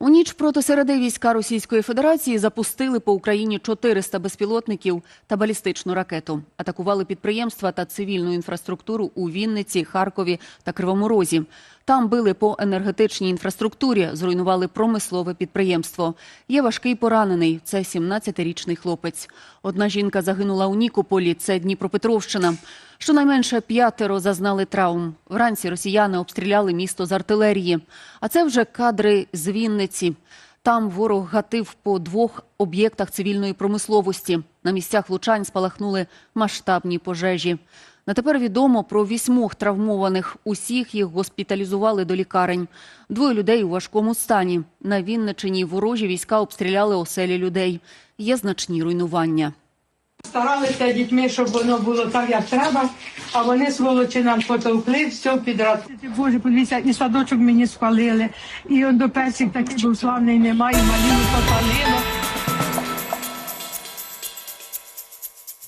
У ніч проти середи війська Російської Федерації запустили по Україні 400 безпілотників та балістичну ракету. Атакували підприємства та цивільну інфраструктуру у Вінниці, Харкові та Кривому Розі. Там били по енергетичній інфраструктурі, зруйнували промислове підприємство. Є важкий поранений. Це 17-річний хлопець. Одна жінка загинула у Нікополі. Це Дніпропетровщина. Щонайменше п'ятеро зазнали травм. Вранці росіяни обстріляли місто з артилерії. А це вже кадри з Вінниці. Там ворог гатив по двох об'єктах цивільної промисловості. На місцях влучань спалахнули масштабні пожежі. На тепер відомо про вісьмох травмованих. Усіх їх госпіталізували до лікарень. Двоє людей у важкому стані. На Вінничині ворожі війська обстріляли оселі людей. Є значні руйнування. Старалися дітьми, щоб воно було так, як треба, а вони сволочі нам потовкли, все підряд. Боже, подивіться, і садочок мені спалили, і он до персик такий був славний немає, малину попалило.